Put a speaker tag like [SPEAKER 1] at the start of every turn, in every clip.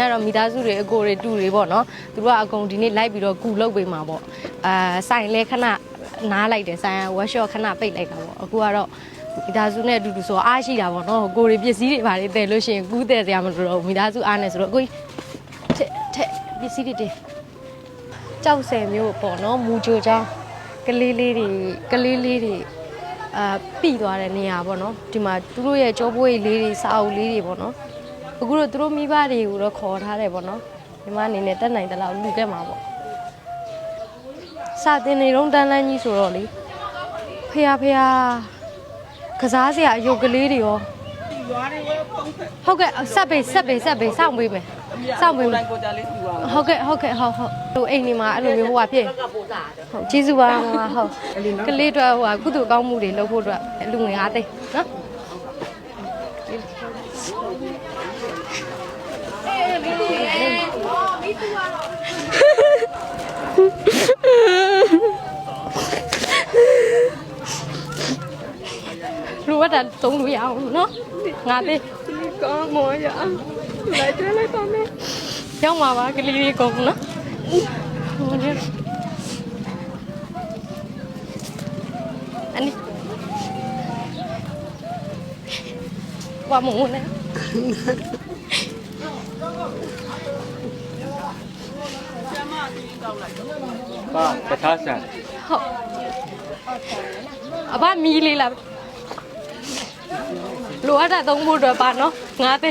[SPEAKER 1] ကတော့မိသားစုတွေအကိုတွေတူတွေပေါ့နော်သူတို့ကအကုန်ဒီနေ့လိုက်ပြီးတော့ကူလုပ်ပေးမှာပေါ့အာဆိုင်လဲခဏနားလိုက်တယ်ဆိုင်က workshop ခဏပိတ်လိုက်တာပေါ့အခုကတော့မိသားစုနဲ့အတူတူဆိုအားရှိတာပေါ့နော်ကိုတွေပစ္စည်းတွေပါတယ်တည်လို့ရှိရင်ကူးတယ်တရားမလို့တော့မိသားစုအားနေဆိုတော့အခုထက်ထက်ပစ္စည်းတွေတင်ကြောက်ဆယ်မျိုးပေါ့နော်မူကြိုချောင်းကလေးလေးတွေကလေးလေးတွေအာပြီသွားတဲ့နေရာပေါ့နော်ဒီမှာသူတို့ရဲ့ကြောပွေးလေးတွေစာအုပ်လေးတွေပေါ့နော် အခုတော့သူတို့မိဘတွေကိုတော့ခေါ်ထားတယ်ပေါ့နော်ဒီမှာအနေနဲ့တက်နိုင်တဲ့လောက်လူခဲ့မှာပေါ့စာတင်နေတော့တန်းလန်းကြီးဆိုတော့လေဖះဖះကစားစရာအယုတ်ကလေးတွေရောဟုတ်ကဲ့ဆက်ပေးဆက်ပေးဆက်ပေးစောင့်ပေးမယ်စောင့်ပေးမယ်
[SPEAKER 2] ကိုကြလေးသူပါ
[SPEAKER 1] ဟုတ်ကဲ့ဟုတ်ကဲ့ဟုတ်ဟုတ်ဟိုအိမ်နေမှာအဲ့လိုမျိုးဟိုဟာဖြစ်ဟုတ်ကျေးဇူးပါမမဟုတ်ကလေးတို့ဟိုဟာကုသိုလ်ကောင်းမှုတွေလုပ်ဖို့အတွက်လူငွေအားသိန်းနော် လူဝတ်တာသုံးလို့ရအောင်နော်ငါသိ
[SPEAKER 2] ကောင်းမောရလိုက်တယ်လိုက်ပါမယ်
[SPEAKER 1] ရောက်မှာ ပါကလေးလေးကုန်နော်ဟိုလေအနိဝါမုံနဲ့
[SPEAKER 3] ပါတထားဆန်
[SPEAKER 1] ဟုတ်အဘမီးလေးလားလိုအပ်တာသုံးဖို့အတွက်ပါနော်ငါသိ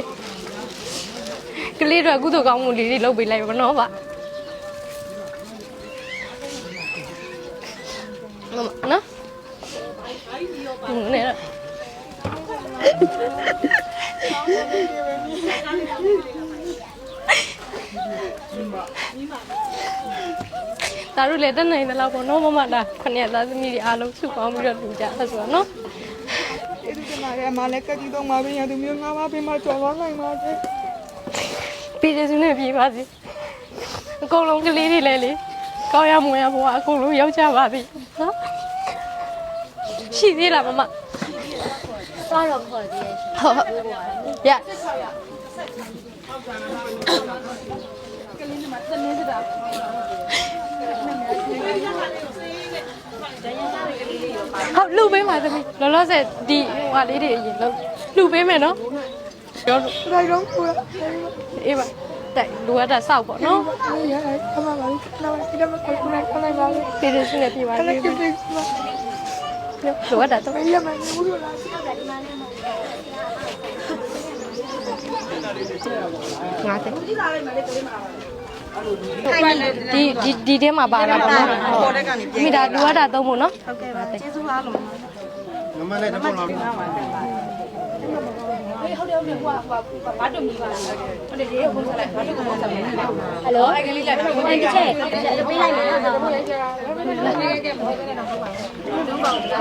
[SPEAKER 1] ကလေးတွေကုသိုလ်ကောင်းမှုလေးတွေလုပ်ပေးလိုက်ပါနော်ဗျမမနော်ဟုတ်နေတော့ ဒါတို့လည်းတက်နိုင်တယ်လို့ပေါ့နော်မမတာခဏရသားသမီးတွေအားလုံးစုပေါင်းပြီးတော့လူကြအဲ့ဆိုတော့နော်
[SPEAKER 2] ဒီကမှာလည်းမလည်းကကြီးတော့မှာပဲရသူမျိုးငါးပါးပြင်မှာကြော်သွားနိုင်ပါစေ
[SPEAKER 1] ပြည်ကျေးဇူးနဲ့ပြေးပါစေအကုန်လုံးကလေးတွေလည်းလေကောင်းရမွန်ရဘဝအကုန်လုံးရောက်ကြပါပြီနော်ရှိသေးလားမမ
[SPEAKER 4] သွားတော့ခေါ်သေးတယ်ရှင်
[SPEAKER 1] ဟုတ်ဟုတ်ရ ဟုတ်လူပေးပါသမီးလောလောဆယ်ဒီဟိုဟာလေးတွေအရင်လုံးလူပေးမယ်နော်ပြောလို့
[SPEAKER 2] လိုက်တော့ကိုရ
[SPEAKER 1] အေးပါတိုက်လူရတာစောက်ပေါ့နော်
[SPEAKER 2] ရရခမပါလိလာပါဒီတော့ကိုကိုလိုက်ကိုလိုက်ပါလိ
[SPEAKER 1] ပြည်ကျေးဇူးနဲ့ပြေးပါ
[SPEAKER 2] ခ
[SPEAKER 1] စေ
[SPEAKER 2] လိုက်ကိစ္စပါ
[SPEAKER 1] လူရတာတော့
[SPEAKER 2] ရမယ်ဘူးလို့လား
[SPEAKER 1] ငါတဲ့ ဒီဒီဒီထဲမှာပါလာပါနော်မိသားလူရတာသုံးဖို့နော်ဟုတ်ကဲ့ပါကျေးဇူးပါလို့
[SPEAKER 3] ငမလေးတစ်ပုံ လောက်
[SPEAKER 4] ဟယ်လိုအဲ့ကလေးလိုက်ဒီချက်ပေးလိုက်မယ်နော်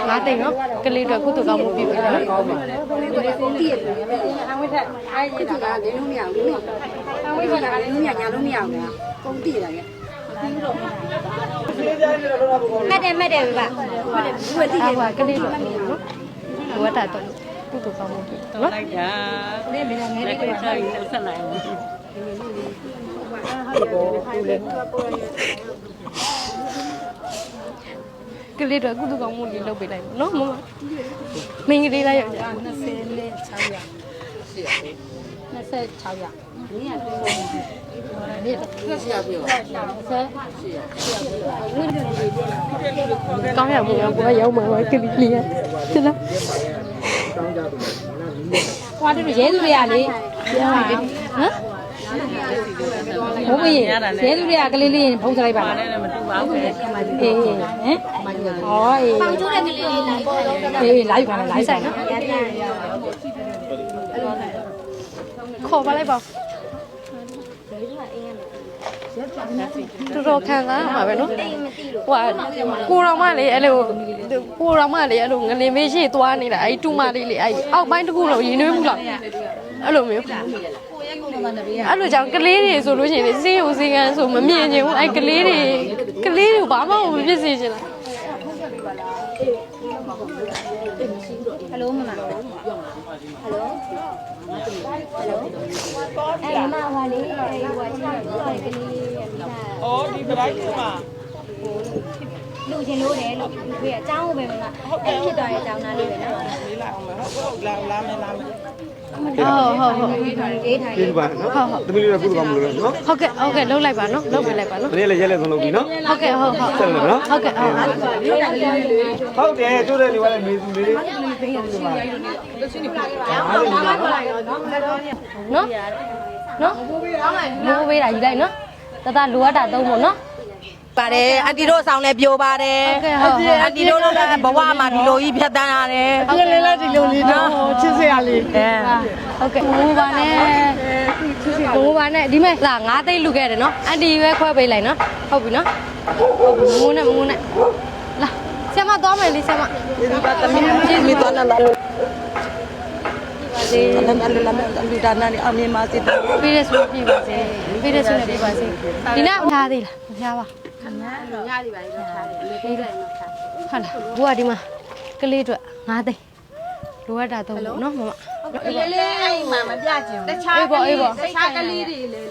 [SPEAKER 1] ငါသိနော်ကလေးတွေကုသကောင်းမှုပြုပြီနော်ကောင်းပါ
[SPEAKER 5] အဝိထအားရတာကလည်းလုံးမရဘူးနော်အဝိထကလည်းလုံးမရညာလုံးမရဘူးလားပုံတည်တာက
[SPEAKER 4] မှတ်တယ်မှတ်တယ်ဗျာ
[SPEAKER 5] ဘယ်တည်
[SPEAKER 1] အဲ့
[SPEAKER 5] လဲ
[SPEAKER 1] ဟာကလေးတွေနော်လူရတာတော့ ကုသကောင်းမှုပြုနော်
[SPEAKER 2] လိုက်တာဒီမင်းငယ်လေးကိုဆက်ပြီးဆက်လိုက်အောင်
[SPEAKER 1] ကလေးတွေကုသကောင်းမှုလေးလုပ်ပေးလိုက်ပါနော်မမမင်းကလေးလိုက်ရကြ
[SPEAKER 5] 26ရက်26ရက်ဒီကပြောနေတယ်ဒီကဆက်ပြောဆက်
[SPEAKER 1] ကောင်းရမှုရောကိုရောက်မှာပါကလေးလေးတလား
[SPEAKER 5] ဟွာတို့ရဲသူတွေကလေပြောပါဟမ်ဘုံမရင်ရဲသူတွေကကလေးလေးဖုံးစလိုက်ပါလား
[SPEAKER 2] လည်းမတူပါဘူးလေ
[SPEAKER 5] အေးဟမ်ဟောအေး
[SPEAKER 4] ပေါင်ကျိုးတဲ့ကလေးလေးလိုက်ပေါ်တော့
[SPEAKER 5] အေးလိုက်ပါလားလိုက်ဆိုင်နော်
[SPEAKER 1] ခေါ်ပါလိုက်ပါ တော်တော်ခံစားရမှာပဲနော်ဟိုဟာကိုတော်မလေးအဲ့လိုကိုတော်မလေးအဲ့လိုငလင်မေးရှိသွားနေတာအဲ့တူမလေးလေအဲ့အောက်ပိုင်းတစ်ခုလုံးရင်းနှွေးမှုလားအဲ့လိုမျိုးအဲ့လိုကြောင့်ကလေးတွေဆိုလို့ရှိရင်စေးကိုစေးကန်ဆိုမမြင်ချင်ဘူးအဲ့ကလေးတွေကလေးတွေကိုဘာမှမဖြစ်စေချင်လား
[SPEAKER 4] ဟယ်လိုမမဟယ်လို အဲ့မမလေးအဲ့ဟိုချာတော့ကလေးရဲ့မိသား။
[SPEAKER 2] အော်ဒီဗလိုက်မှာ
[SPEAKER 4] လူချင်းလို့တယ်လို့ဒီအကြောင်းပဲမလားအဲ့ဖြစ်သွားတဲ့အကြောင်းသားလေးပဲနော်
[SPEAKER 2] လေးလိုက်အောင်မယ်ဟုတ်ဟုတ်လာလာမယ်လာမယ်
[SPEAKER 1] ဟုတ်ဟုတ်ဟုတ်
[SPEAKER 4] ဒီထိုင်လေးထိုင်
[SPEAKER 6] ဒီပါနော်သမီးလေးကကုသကောင်းမလို့နော်
[SPEAKER 1] ဟုတ်ကဲ့ဟုတ်ကဲ့လှုပ်လိုက်ပါနော်လှုပ်ပေးလိုက်ပါနော်
[SPEAKER 6] တနေ့လည်းရက်လက်ဆုံးလုပ်ပြီနော်
[SPEAKER 1] ဟုတ်ကဲ့ဟုတ်ဟုတ်
[SPEAKER 6] ဆက်လို့နော်
[SPEAKER 1] ဟုတ်ကဲ့ဟုတ်ဟုတ်
[SPEAKER 6] ဟုတ်တယ်ကျိုးတဲ့လူကလည်းမေးသူလေး
[SPEAKER 1] နော်နော်မိုးပေးတာမိုးပေးတာယူလိုက်နော်တတလိုအပ်တာသုံးဖို့နော်
[SPEAKER 7] ပါတယ်အန်တီတို့ဆောင်လည်းပြိုပါတယ်
[SPEAKER 1] ဟုတ်ကဲ့ဟုတ်ဟုတ်
[SPEAKER 7] အန်တီတို့လည်းဘဝမှာဒီလိုကြီးဖြတ်တန်းရတယ်
[SPEAKER 1] ဟုတ်ကဲ့လည်းဒီလိုလေးနော်ချစ်စရာလေးဟုတ်ကဲ့မိုးပါနဲ့မိုးပါနဲ့ဒီမဲ့လာငါးသိန်းလူခဲ့တယ်နော်အန်တီပဲခွဲပေးလိုက်နော်ဟုတ်ပြီနော်ဟုတ်ပြီမိုးနဲ့မိုးနဲ့လာဆရာမသွားမယ်လေဆရာမ
[SPEAKER 7] ဒီပါသမီးကြီးမိသွားလာလာ
[SPEAKER 1] ပါစေ
[SPEAKER 7] လမ်းလမ်းလမ်းလူဒါနာနေအမြင်ပါစေ
[SPEAKER 1] ပေးရဆိုပြပါစေပေးရဆိုလည်းပြပါစေဒီနေ့ထားသေးလားမထားပါ ခဏတော့ညစီပါလေထားတယ်ပေးလိုက်တော့ထားဟုတ်လားဘိုးကဒီမှာကလေးအတွက်၅သိန်းလိုအပ်တာတော့နော်မမ
[SPEAKER 5] လေးလေးအဲ့မှာမပြချင်ဘူးတခြား
[SPEAKER 1] အေးပေါ့အေးပေါ့
[SPEAKER 5] တခြားကလေးတွေလည်း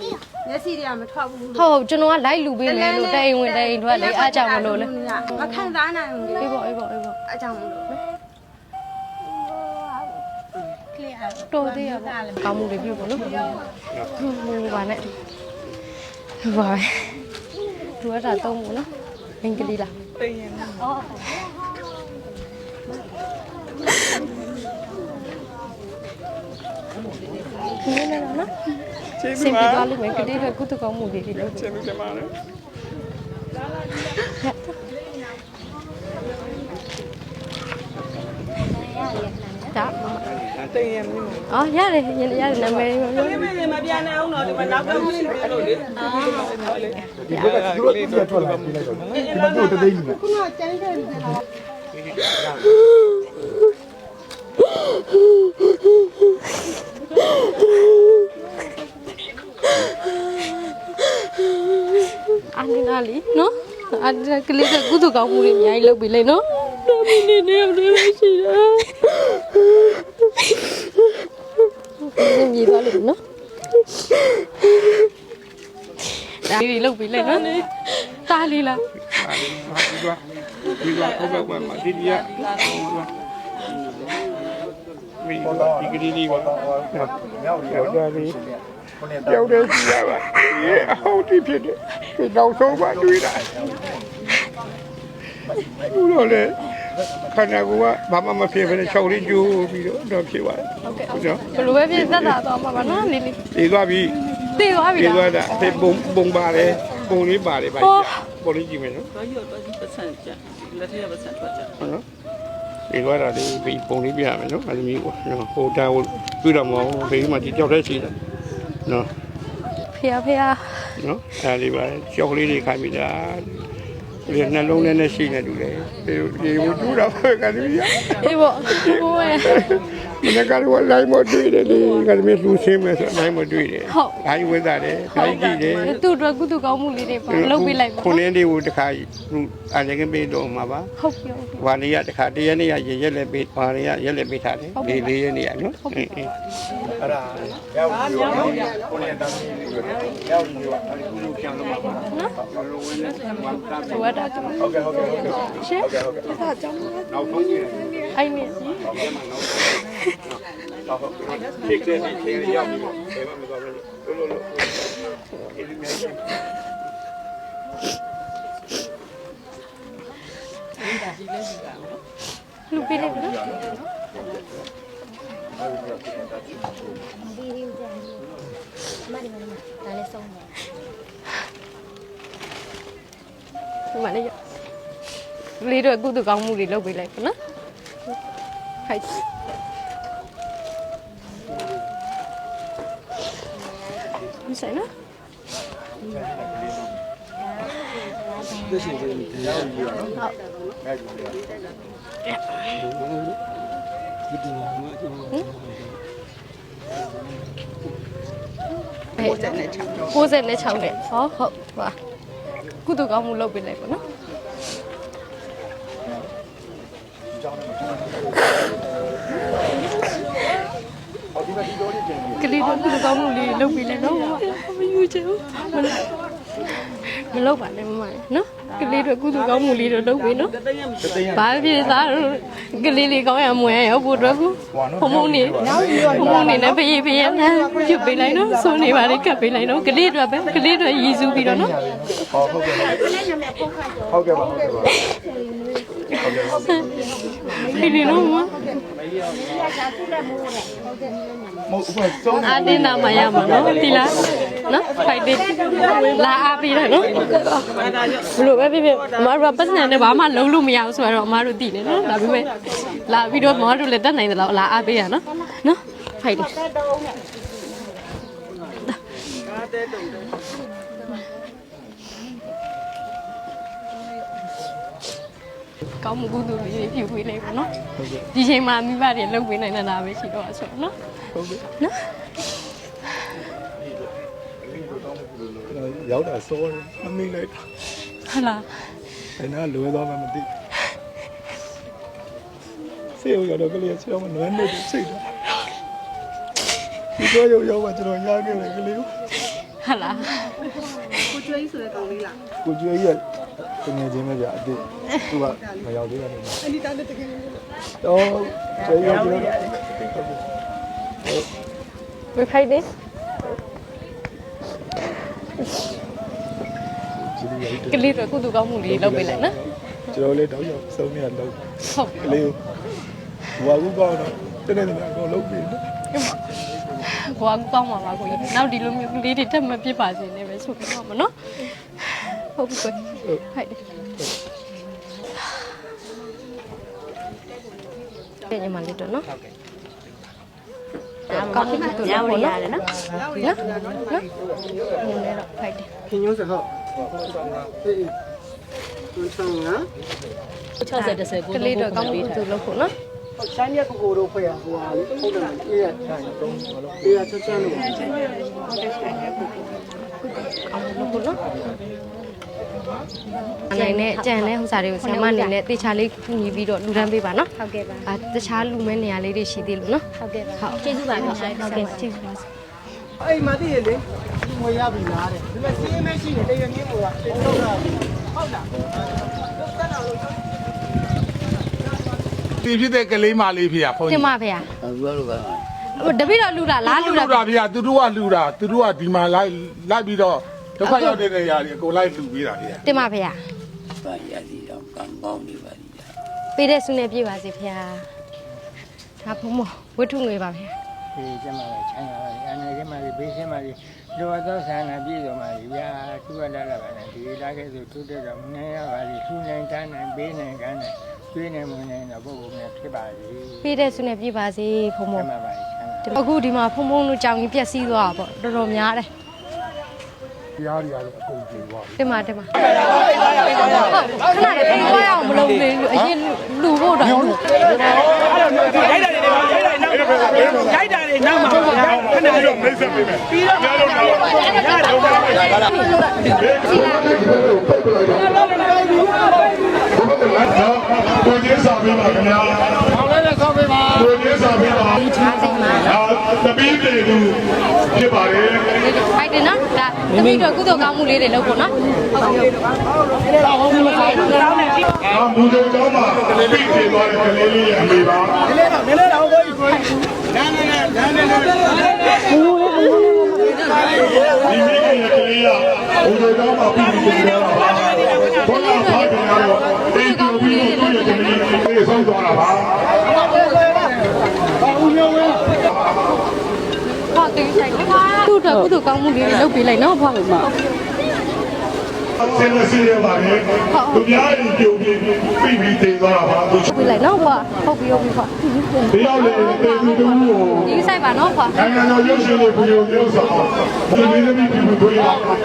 [SPEAKER 5] မျက်စိတွေကမထွက်ဘူး
[SPEAKER 1] ဟုတ်ဟုတ်ကျွန်တော်ကလိုက်လူပေးမယ်လို့တိုင်ဝင်တိုင်ထွက်လေအားကြောင့်မလို့လေ
[SPEAKER 5] မခံစားနိုင်ဘူးလေ
[SPEAKER 1] အေးပေါ့အေးပေါ့အေးပေါ့
[SPEAKER 5] အကြောင်းမလို့
[SPEAKER 1] တော်သေးရပေါ့ကောင်းမှုတွေပြုတ်ပေါ့နော်ဟိုဘာနဲ့ဟိုပါပဲ လိုအပ်တာတော့မို့နော်မင်္ဂလိလား
[SPEAKER 2] တိတ်ရင်
[SPEAKER 1] ဒီနေ့လည်းနော်
[SPEAKER 2] ကျေး
[SPEAKER 1] စ
[SPEAKER 2] ဇူး
[SPEAKER 1] င်
[SPEAKER 2] ပါ
[SPEAKER 1] ပြသွားလိမ့်မယ်ကလေးကကုသကောင်းမှုတွေလုပ်
[SPEAKER 2] ကျေးဇူးတင်ပါတယ်
[SPEAKER 1] ဒါ
[SPEAKER 2] တိတ်ရင်မင်း
[SPEAKER 1] အော်ရတယ်ရင်ရတယ်နာမည်ပြော
[SPEAKER 2] မင်းမင်းမပြန်နိုင်အောင်တော့ဒီမှာနောက်တော့ရှိပြီလို့လေအာလေ
[SPEAKER 6] ဒီဘက်ကသူတို့ပြထွက်လာပြီလိုက်တော့ဒီမှာတို့တသိန်းကြီး
[SPEAKER 1] အာနီနာလီနော်အာနီနာကလေးကကုသကောင်းမှုတွေအများကြီးလုပ်ပြီလေနော်တော်မီနေနေနေမရှိတာဒီ မြေပါလို့နော်ဒါလေးလုပ်ပြီလေနော်တားလေးလား
[SPEAKER 3] ဒီကဟုတ်ကဲ့ပါမဒီဒီကမီဒီကလေးလေးပါမြောက်တယ်ပြီကြောက်တယ်ကြည့်ရပါရေအဟုတ်ဒီဖြစ်တယ်ဒီနောက်ဆုံးမှတွေ့တာဘူးလို့လေ ခန္ဓာကိုယ်ကဘာမှမဖြစ်ဘဲနဲ့ချောက်လေးကျိုးပြီးတော့တော့ဖြစ်သွားတယ်ဟုတ်ကဲ့
[SPEAKER 1] ဘယ်လိုပဲဖြစ်သက်သာသွားမှာပါနော်လေးလေး
[SPEAKER 3] ဒီသွားပြီ
[SPEAKER 1] သိသွားပြီ
[SPEAKER 3] ဒီ
[SPEAKER 1] လား
[SPEAKER 3] သွားတာဒီပုံပုံပါတယ်ပုံလေးပါတယ်ဗျာပုံလေးကြည့်မယ်နော်
[SPEAKER 2] ဘာရောတော့ပတ်စံကြလက်ထက်ပတ်စံထွက်ကြ
[SPEAKER 3] ဟုတ်နော်ဒီလွားတာလေးဒီပုံလေးပြရမယ်နော်အဲ့လိုမျိုးပေါ့နော်ဟိုတာဟိုတွေ့တော့မဟုတ်ဘေးမှာဒီကြောက်တဲ့ရှိတယ်နော်
[SPEAKER 1] ဖေဖေ
[SPEAKER 3] နော်အဲ့ဒီပါကြောက်လေးတွေခိုင်းပြီးသား ဒီနှလုံးထဲနဲ့ရှိနေတူတယ်ဒီဒီဟိုတူတာပဲကလေးရ
[SPEAKER 1] အေးပေါ့ဟိုရဲ့
[SPEAKER 3] မနေ့ကလည်းလိုင်းမတွေ့တယ်ဒီကလေးလူစင်းမဲ့ဆိုလိုင်းမတွေ့တယ်
[SPEAKER 1] ဟုတ်
[SPEAKER 3] အားကြီးဝဲတာတယ်ခိုင်းကြည့်တယ်
[SPEAKER 1] သူ့အတွက်ကုသကောင်းမှုလေးတွေပါလုပ်ပေးလိုက်ပါ
[SPEAKER 3] ခုနှစ်လေးကိုတခါအားလည်းကပေးတော့မှာပါ
[SPEAKER 1] ဟုတ်ပြီဟုတ်ပြီ
[SPEAKER 3] ဝါလေးရတခါတရက်နေ့ရရက်လက်ပေးဝါလေးရရက်လက်ပေးထားတယ်ဒီလေးရက်နေ့ရနော်အင်းအင်း
[SPEAKER 6] အဲ့ဒါရောက်ပြီနော်ကိုနေတမ်းကြီးရောက်ပြီရောအဲ့ဒီကုလူပြန်လို့ပါနော်လိုဝင်နေမှာတာ
[SPEAKER 1] လိုအပ်တာကျွန်တော်
[SPEAKER 6] ဟုတ်ကဲ့ဟုတ်ကဲ့ဟုတ်ကဲ့
[SPEAKER 1] ရှင်း
[SPEAKER 6] ဟုတ်ကဲ့နောက်ဆုံးကြည့်
[SPEAKER 1] အဲ့နေ
[SPEAKER 6] တော့ ဟုတ်ကဲ့ခေတ်တဲ့ခေတ်ရောက်ပြီဘယ်မှာမသွားဘူးလို့လို့အဲ့ဒီမျိုး
[SPEAKER 1] လူပေးလိုက်နော်
[SPEAKER 4] မဒီမဒီဒါလည်းဆုံးတယ်
[SPEAKER 1] ဒီမှာလေးလေးတော့ကုသကောင်းမှုတွေလုပ်ပေးလိုက်ပါနော်ဟိုက် မဆိုင်နော်
[SPEAKER 6] သိရှိသေးတယ်ရောက်ပြီရောနော်ဟုတ်အဲ့ဒီ
[SPEAKER 1] 96နဲ့6နဲ့ဟောဟုတ်ပါကုသကောင်းမှုလုပ်ပေးလိုက်ပါနော်
[SPEAKER 6] ဟောဒီမှာဒီလိုလေးပြင်
[SPEAKER 1] လေးတို့ကု သကောင်းမှုလေးလုပ်ပေးလိုက်နော်မယူချင်ဘူးမလုပ်မလုပ်ပါနဲ့မမနော်ကလေးတို့ကုသကောင်းမှုလေးတို့လုပ်ပေးနော်ဘာဖြစ်သားတို့ကလေးလေးကောင်းရမွေးရောက်ဖို့အတွက်ကူဖုံဖုံနေဖုံဖုံနေနဲ့ဖေးဖေးရမ်းပြုတ်ပေးလိုက်နော်ဆုံးနေပါလေကပ်ပေးလိုက်နော်ကလေးတို့ပဲကလေးတို့ရည်စူးပြီးတော့နော်
[SPEAKER 3] ဟောဟုတ်ကဲ့ဟုတ်ကဲ့ပါဟုတ်ကဲ့ပါ
[SPEAKER 1] ဖေးနေနော်မ
[SPEAKER 3] မဟုတ်ဘူးစုံး
[SPEAKER 1] အာတင်းနာမရမှာနော်ဒီလားနော်ဖိုက်တယ်လာအားပေးတယ်နော်ဘလို့ပဲဖြစ်ဖြစ်အမတို့ကပတ်စံနဲ့ဘာမှလုံးလို့မရဘူးဆိုတော့အမတို့သိတယ်နော်ဒါပေမဲ့လာပြီးတော့မမတို့လည်းတက်နိုင်တယ်လို့လာအားပေးရနော်နော်ဖိုက်တယ် ကောင်းမှုကုသိုလ်လေးတွေပြုပေးလိုက်ပါနော်ဒီချိန်မှာမိဘတွေလုပ်ပေးနိုင်တာပဲရှိတော့ဆိုတော့နော်ဟုတ်ကဲ့နော်
[SPEAKER 8] ရောက်တာစောတယ်မမိလိုက်တာ
[SPEAKER 1] ဟလာ
[SPEAKER 8] ဘယ်နာလွယ်သွားမှမသိစေရောက်တော့ကလေးချောင်းမနွမ်းနေတယ်စိတ်တော့ဒီတော့ရောက်ရောက်မှကျွန်တော်ရခဲ့တယ်ကလေးကို
[SPEAKER 1] ဟလာ
[SPEAKER 8] ကိုကျွေးကြီးက တကယ်ချင်းပဲဗျအစ်သူကမရောက်သေးတယ်နေအနိတာလည်းတကယ်တော့ကျွေးရောက်ကျွန်တော်
[SPEAKER 1] ဝေဖိုက်တယ်
[SPEAKER 8] ကြည့်ရည်
[SPEAKER 1] ကလေးတို့ကုသကောင်းမှုလေးလုပ်ပေးလိုက်နော်
[SPEAKER 8] ကျွန်တော်လည်းတော့ရောက်စုံနေရတော့
[SPEAKER 1] ဟုတ်
[SPEAKER 8] ကလေးကိုဟိုကူကောင်းတော့တနေ့တည်းကတော့လုပ်ပြီး
[SPEAKER 1] ကိုကကောင်းပါပါကိုကြီးနောက်ဒီလိုမျိုးကလေးတွေတက်မပြစ်ပါစေနဲ့ပဲဆိုပြီးတော့မနော်ဟုတ်ပြီကိုဖိုက် တယ်ညမလေးတော့နော်ဟုတ်ကဲ့ကောင်းပြီတော့နော်ရတယ်နော်နော်နော်နည်းနည်းတော့ဖိုက်တယ်
[SPEAKER 2] ခင်ညိုးစဟောအေးတွန်းဆောင်ငါ
[SPEAKER 1] ကလေးတော့ကောင်းမှုသူလုပ်ဖို့
[SPEAKER 2] အေးရဆိုင်တုံးအေးရချက်ချက်လို့
[SPEAKER 1] ကောင်းမှုလုပ်ဖို့နော်အနေနဲ့ကြံတဲ့ဟိုစားတွေကိုဆရာမအနေနဲ့တေချာလေးညီပြီးတော့လူတန်းပေးပါနော်
[SPEAKER 4] ဟုတ်ကဲ့ပါ
[SPEAKER 1] အာတခြားလူမဲနေရာလေးတွေရှိသေးလို့နော်
[SPEAKER 4] ဟုတ်ကဲ့ပါ
[SPEAKER 1] ဟုတ်
[SPEAKER 4] ကျေးဇူးပါခင်ဗျာဟုတ်ကဲ့ကျေးဇူးပါ
[SPEAKER 2] အဲ့မသိရလေငွေရပြီလားတဲ့ဒီမဲ့စီးမရှိရင်တရမြင့်ကိုကတင်တော့တာဟုတ်လားတက်တော့လို့
[SPEAKER 9] ဒီဖြစ်တဲ့ကလေးမလေးဖေရဖုန်း
[SPEAKER 1] ကျ
[SPEAKER 9] ကြီး
[SPEAKER 1] မဖေဟာ
[SPEAKER 3] ဘယ်လိုပဲ
[SPEAKER 1] ဟိုတပည့်တော်လူတာလားလူ
[SPEAKER 9] လူ
[SPEAKER 1] တာ
[SPEAKER 9] တာဖေရသူတို့ကလူတာသူတို့ကဒီမှာလိုက်လိုက်ပြီးတော့ ဒုက္ခရောက်တဲ့နေရာတွေအကုန်လိုက်လူပေးတာဖေရ
[SPEAKER 1] တင်မဖေဟာ
[SPEAKER 3] ပါရစီတော့ကံကောင်းနေပါလိမ့်
[SPEAKER 1] ပေးတဲ့ဆုနဲ့ပြေပါစေဖေဟာဒါဖုံမဝတ္ထုငွေပါဖေဟာ
[SPEAKER 10] ဒီကျမလည်းချမ်းသာပါလေအနေကျမလေးဘေးရှင်းပါလေလောသောဆန္ဒပြည့်စုံပါလေဗျာသူကလာလာပါနဲ့ဒီလာခဲ့ဆိုသူတက်တော့မနေရပါလေသူနိုင်တန်းနိုင်ဘေးနိုင်ကန်းနိုင်ကျွေးနေမွေးနေတော့ပုဂ္ဂိုလ်များဖြစ်ပါလေ
[SPEAKER 1] ပေးတဲ့ဆုနဲ့ပြေပါစေဖုံမ
[SPEAKER 10] ကျမပါလေချမ်းသာ
[SPEAKER 1] အခုဒီမှာဖုံဖုံတို့ကြောင်ကြီးပြက်စီးသွားတာပေါ့တော်တော်များတယ်
[SPEAKER 8] တရားတွေကတော့အကုန်ပြေသွားပြီ
[SPEAKER 1] တင်ပါတင်ပါဟုတ်ခဏလေးပြေးသွားရအောင်မလုပ်သေးဘူးအရင်လူဖို့တော့
[SPEAKER 2] ရိုက်တာတွေရိုက်တာတွေ နောက်မှာခဏလေး
[SPEAKER 9] မိတ်ဆက်ပေးမယ်ပြီးတော့တော့တော့
[SPEAKER 8] ကိုကြီးစာပေးပါခင်ဗျာဟောင်းလည်းဆောက်ပေးပါကိုကြီးစာပေးပါ
[SPEAKER 1] ဒီချားစိတ်မှာ
[SPEAKER 8] အာတပီးပြည်သူဖြစ်ပါတယ်
[SPEAKER 1] ဖိုက်တယ်နော်ဒါသမီးတို့ကုသိုလ်ကောင်းမှုလေးတွေလုပ်ဖို့နော်ဟုတ်ကဲ့
[SPEAKER 8] အာမူတော်ကျောင်းမှာပြည်ပြည်သွားတဲ့ကလေးလေးရဲ့အမေပါ
[SPEAKER 2] နည်းနည်းတော့နည်းနည်းတော့ကိုကြီးကိုနန်းနန်းနန်းနန်းနန်း
[SPEAKER 8] ဒီမိခင်ရဲ့ကလေးကမူတော်ကျောင်းမှာပြည်ပြည်သွားတာပါဘောလာဖားကြတော့အေးတူပြီးတော့သူ့ရဲ့ကလေးကိုပြေးဆုံးသွားတာပါ
[SPEAKER 1] ဟောတင်းဆိုင်သူ့တော့ကုသိုလ်ကောင်းမှုလေးတွေလုပ်ပေးလိုက်နော်ဖွာ
[SPEAKER 8] ဆင်းရဲစီရပါလေသူများရင်ကြုံပြီးပြည်ပြည်တည်သွားတာပါသူ
[SPEAKER 1] ပေးလိုက်နော်ဖွာဟုတ်ပြီဟုတ်ပြီဖွာ
[SPEAKER 8] တယောက်လေတေသူတူကို
[SPEAKER 1] ဒီဆိုင်ပါနော်ဖွာ
[SPEAKER 8] နိုင်ငံတော်ရုပ်ရှင်လေးကိုရုပ်ဆောင်ဒီလိုမျိုးပြည်ပြည်ကိုရ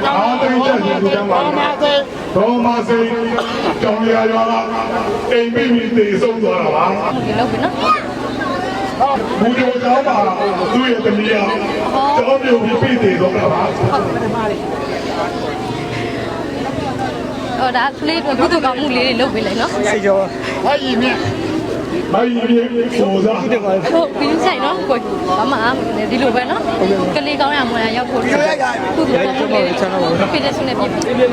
[SPEAKER 8] အောင်တိတ်ချက်နေကြပါလားတော်မစိကြောင်ရရွာကအိမ်ပြည်ပြည်တည်ဆုံးသွားတာပါ
[SPEAKER 1] ဒီလုပ်ပြီနော်
[SPEAKER 8] ဘူဒီယိုကြောင်းပါသူ့ရဲ့တမီးကကျောင်းမျိုးပြည်ပြည်တည်ဆုံးတာပါ
[SPEAKER 1] ဟော ဒါကလေးတို့ကုသိုလ်ကောင်းမှုလေးတွေလုပ်ပေးလိုက်နော်
[SPEAKER 8] အဲ့ကျော်ဟာကြီးမြတ်မိုင်းကြီးပေါ်စား
[SPEAKER 1] ဟုတ်ပြီးဆိုင်နော်ကိုဘာမှမနေဒီလိုပဲနော်ကလေးကောင်းရမွန်ရရောက်ဖို့ကုသိုလ်ကောင်းမှုလေးချမ်းသာပါပြည့်တဲ့ဆုနဲ့ပြည့်ပြည့်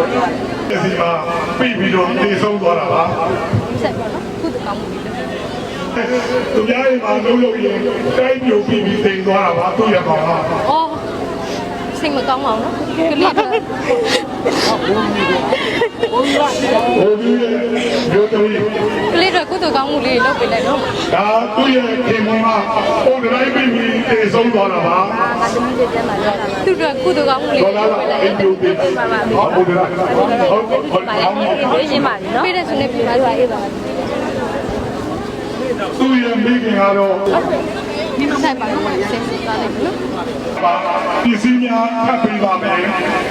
[SPEAKER 8] ဒီမှာပြီးပြီးတော့နေဆုံးသွားတာပါ
[SPEAKER 1] ဆက်ပါနော်ကုသိုလ်ကောင်းမှုလေး
[SPEAKER 8] သူများရဲ့မှာလုံးလုံးရင်တိုင်းပြိုပြီးပြီးတိမ်သွားတာပါသူ့ရကောင်က
[SPEAKER 1] အော် စိတ်မကောင်းပါဘူးနော်ကလေးက
[SPEAKER 8] ဟိုကြီးရဲ့မျိုးသမီး
[SPEAKER 1] ကလေးတော့ကုသိုလ်ကောင်းမှုလေးလုပ်ပေးလိုက်နော်
[SPEAKER 8] ဒါသူ့ရဲ့ခင်မကဟိုတိုင်းပြီးပြီးတိမ်ဆုံးသွားတာပါ
[SPEAKER 1] သူတို့ကုသိုလ်ကောင်းမှုလေး
[SPEAKER 8] ဒေါ်လာ
[SPEAKER 1] လုပ်ပေးလိုက်
[SPEAKER 8] အိမ်ပြိုပြီးဟောဟုတ်တယ်လားဟုတ်ဟုတ်ဟုတ်
[SPEAKER 1] ပြည့်ရှင်းပါပြီနော်ပြည့်တဲ့ဆုနဲ့ပြည့်ပါလို့အေးပါ
[SPEAKER 8] သူ့ရဲ့မိခင်ကတော့
[SPEAKER 1] ဆက်ပါနော်ဆက်စသားလိုက်နော်
[SPEAKER 8] ပါပစ္စည်းများထပ်ပေးပါမယ်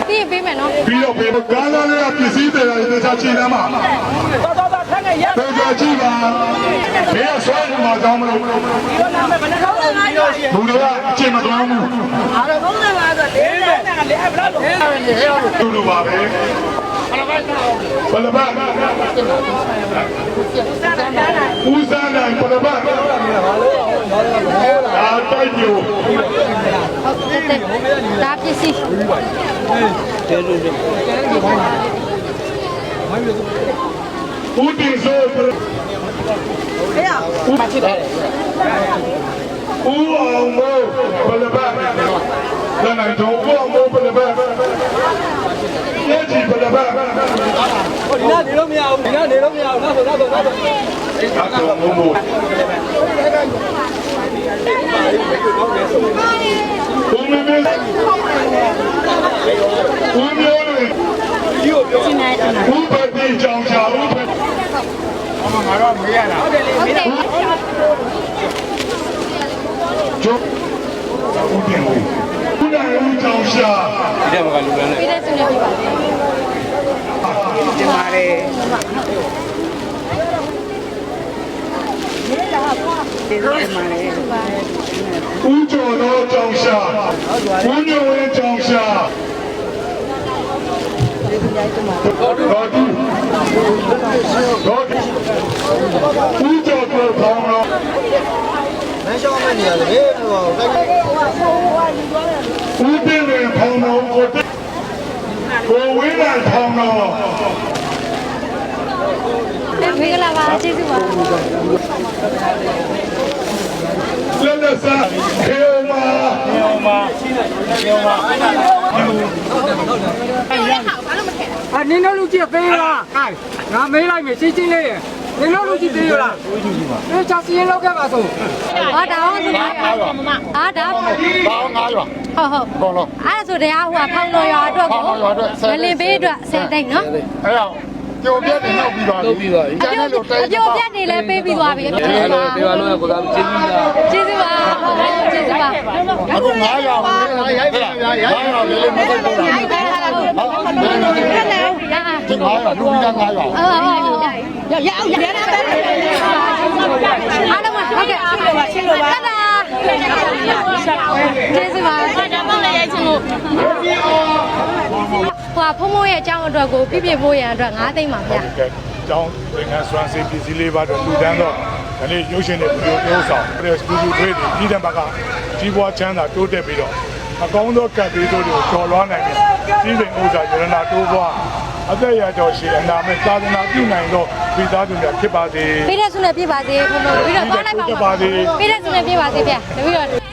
[SPEAKER 1] ပြီးရင်ပေးမယ်နော်
[SPEAKER 8] ပြီးတော့ဘေကားသားလေးကပစ္စည်းတွေတခြားချိန်သားမှာတော်တော်တော်ထက်နဲ့ရတော်တော်ကြည့်ပါမင်းဆွဲနေမှာကောင်းမလို့ဘူးတော့အချိန်မတော်ဘူးအားလုံး35ဆိုလေးနဲ့လေးဘလောက်လို့တူတူပါပဲဘယ်လိုပါဦးစားနိုင်ဘယ်လိုပါ အားတိုက်ကြို
[SPEAKER 1] ဟုတ်တက်တက်ဒါပစ္စည်း
[SPEAKER 8] ဦးတင်ဆိုဘယ်ဦးဖြစ်တယ်ဦးအောင်မိုးဘယ်လိုပါလမ်းနိုင်တော့ဦးအောင်မိုးဘယ်လိုပါရဲ့ကြည့်ဘယ်လိုပါ
[SPEAKER 2] ဒီနာနေလို့မရဘူးဒီနာနေလို့မရဘူးနောက်ဆိုနောက်ဆိုနောက်ဆို
[SPEAKER 8] အကောင်မို့မို့ ဦးမင်းမင်းဦးမျိုးလေဒီကိုပြောဦးပတိကြောင်ချာဦးပ
[SPEAKER 3] ငါတော့မေးရတာ
[SPEAKER 1] ဟုတ်တယ်
[SPEAKER 8] ကျုပ်ဦးတင်ဦးဦးနိုင်ဦးကြောင်ချာ
[SPEAKER 3] ဒီတဲ့ဘကလူလန်းနဲ့
[SPEAKER 1] ပြည့်တဲ့ဆုနဲ့ပြပါ စေ
[SPEAKER 3] တင်ပါတယ်
[SPEAKER 8] ဦးကျော်တော်ကြောင်ချာဦးညဝင်းကြောင်ချာတော်တူတော်ဦးကျော်တော်ဖောင်းတော်
[SPEAKER 2] မန်းရှောင်းမနေရတယ်ဟိုကိုယ်
[SPEAKER 8] ဦးတင်ဝင်ဖောင်းတော်ကိုတက်ကိုဝင်းနိုင်ဖောင်းတော်
[SPEAKER 1] မင်္ဂလာပါကျေးဇူးပါ
[SPEAKER 8] လက်လက်စားခေယမာ
[SPEAKER 3] ပြောမှာပြောမှာ
[SPEAKER 2] အာနင်းတို့လူကြီးပေးလားငါမေးလိုက်မယ်ရှင်းရှင်းလေးနင်းတို့လူကြီးပေးလားဝေးကြည့်ပါအဲချာစီရင်လောက်ခဲ့ပါဆို
[SPEAKER 1] ဟာဒါအောင်ဆိုပါဟာဒါ
[SPEAKER 9] ဘာအောင်ငါးရွာ
[SPEAKER 1] ဟုတ်ဟုတ်
[SPEAKER 9] ဘောလုံး
[SPEAKER 1] အဲ့ဒါဆိုတရားဟိုကဖောင်းတော်ရွာအတွက်ကို
[SPEAKER 9] ဖောင်းတော်ရွာအတွက်ဆယ်
[SPEAKER 1] မလင်ပေးအတွက်ဆယ်သိန်းနော်
[SPEAKER 9] အဲ့တော့ ကြိုပြတ်နေတော့ပြီးသွားပြီပြီးသွားပြီ
[SPEAKER 1] အပြိုအပြိုပြတ်နေလဲပေးပြီးသွားပြီအပြိုပြတ်ပါပေးပါလို့ကိုသာကျေးဇူးပါကျေးဇူးပါဟုတ်ဟုတ်ကျေးဇူးပါ
[SPEAKER 9] အခု9ရွာကိုရိုက်ပြရရိုက်ရွာလေးလေးမသိဘူးလားဟုတ်တယ်ဒီ9ရွာလူကြီးက9ရွာ
[SPEAKER 1] ရရအောင်ရရတာအားလုံးဟုတ်ကဲ့ချင်းလိုပါချင်းလိုပါတဒါကျေးဇူးပါဒါပေါ့လေရိုက်ချင်လို့ဟို ဖုံဖုံရဲ့အကြောင်းအတွက်ကိုပြပြဖို့ရန်အတွက်9သိန်းပါဗျာ
[SPEAKER 8] ကဲကျောင်းသင်္ကန်းစွမ်းစေပစ္စည်းလေးပါတော့လူတန်းတော့ဒီနေ့ရုပ်ရှင်တွေဗီဒီယိုပြောဆောင်ပြည့်စတူဒီယိုထွေးတွေပြည်တဲ့ဘက်ကကြီးပွားချမ်းသာတိုးတက်ပြီးတော့အကောင်းသောကပ်ပြီးတို့ကိုကျော်လွှားနိုင်တယ်ကြီးပင်ဥစ္စာရတနာတိုးပွားအသက်ရကျော်ရှိအနာမဲ့သာသနာပြုနိုင်သောဝိသားသူများဖြစ်ပါစေ
[SPEAKER 1] ပေးတဲ့ဆုနဲ့ပြပါစေဘုံဘုံပြီးတော့သွားလိုက်ပါဦးပေးတဲ့ဆုနဲ့ပြပါစေဗျာတပည့်တော်